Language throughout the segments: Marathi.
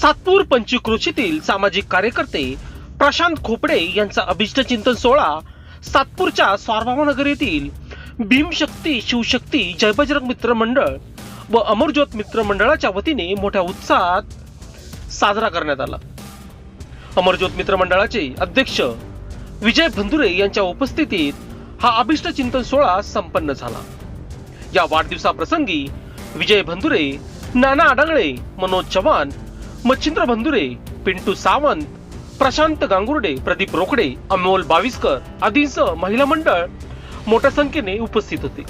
सातपूर पंचक्रोशीतील सामाजिक कार्यकर्ते प्रशांत खोपडे यांचा अभिष्ट चिंतन सोहळा सातपूरच्या स्वारभामानगर येथील भीमशक्ती शिवशक्ती जयबजरंग मित्र मंडळ व अमरज्योत मित्र मंडळाच्या वतीने मोठ्या उत्साहात साजरा करण्यात आला. अमरज्योत मित्र मंडळाचे अध्यक्ष विजय भंदुरे यांच्या उपस्थितीत हा अभिष्ट चिंतन सोहळा संपन्न झाला. या वाढदिवसाप्रसंगी विजय भंदुरे नाना आडंगळे मनोज चव्हाण मच्छिंद्र भंदुरे पिंटू सावंत प्रशांत गांगुर्डे प्रदीप रोकडे अमोल बाविस्कर आदींसह महिला मंडळ मोठ्या संख्येने उपस्थित होते.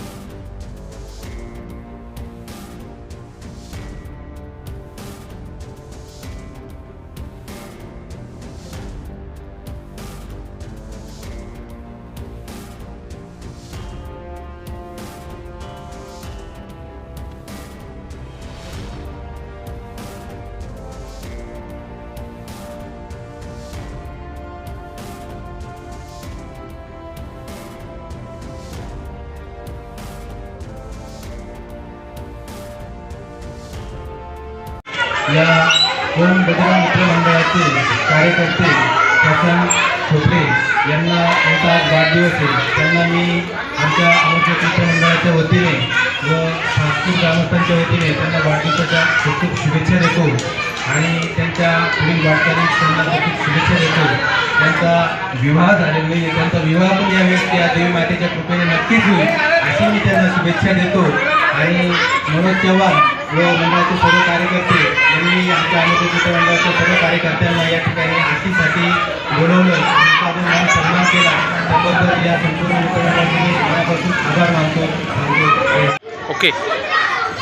या दोन बजरंग मित्र मंडळाचे कार्यकर्ते प्रशांत खोपडे यांना यांचा वाढदिवस आहे. त्यांना मी आमच्या आमच्या मित्रमंडळाच्या वतीने व सांस्कृतिक ग्रामस्थांच्या वतीने त्यांना वाढदिवसाच्या खूप खूप शुभेच्छा देतो आणि त्यांच्या पुढील वाटचालीस त्यांना खूप शुभेच्छा देतो. त्यांचा विवाह झालेला नाही म्हणजे त्यांचा विवाह पण या व्यक्ती त्या देवी मातेच्या कृपेने नक्कीच होईल अशी मी त्यांना शुभेच्छा देतो. आणि मनोज चव्हाण व मंडळाचे सर्व कार्यकर्ते यांनी आमच्या अमरज्योत मित्र मंडळाच्या सर्व कार्यकर्त्यांना या ठिकाणी आरतीसाठी बोलवलं. मान सन्मान केला. त्याबद्दल या संपूर्ण मित्रमंडळाचे मी मनापासून आभार मानतो. ओके.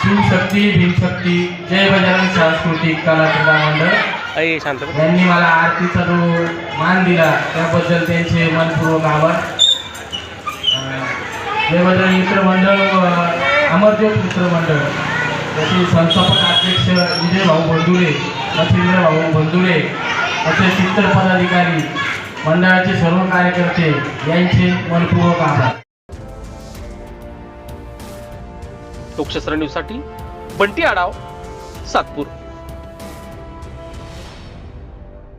शिवशक्ती भीमशक्ती जय बजरंग सांस्कृतिक कला क्रीडा मंडळ. यांनी मला आरतीचा जो मान दिला त्याबद्दल त्यांचे मनपूर्वक आभार. जय बजरंग मित्र मंडळ व अमरज्योत मित्र मंडळ त्याचे संस्थापक अध्यक्ष विजय भाऊ बंधुरे मच्छिंद्र भाऊ बंधुरे असे इतर पदाधिकारी मंडळाचे सर्व कार्यकर्ते यांचे मनपूर्वक आभार. लोकशास्त्र न्यूजसाठी बंटी आडाव सातपूर.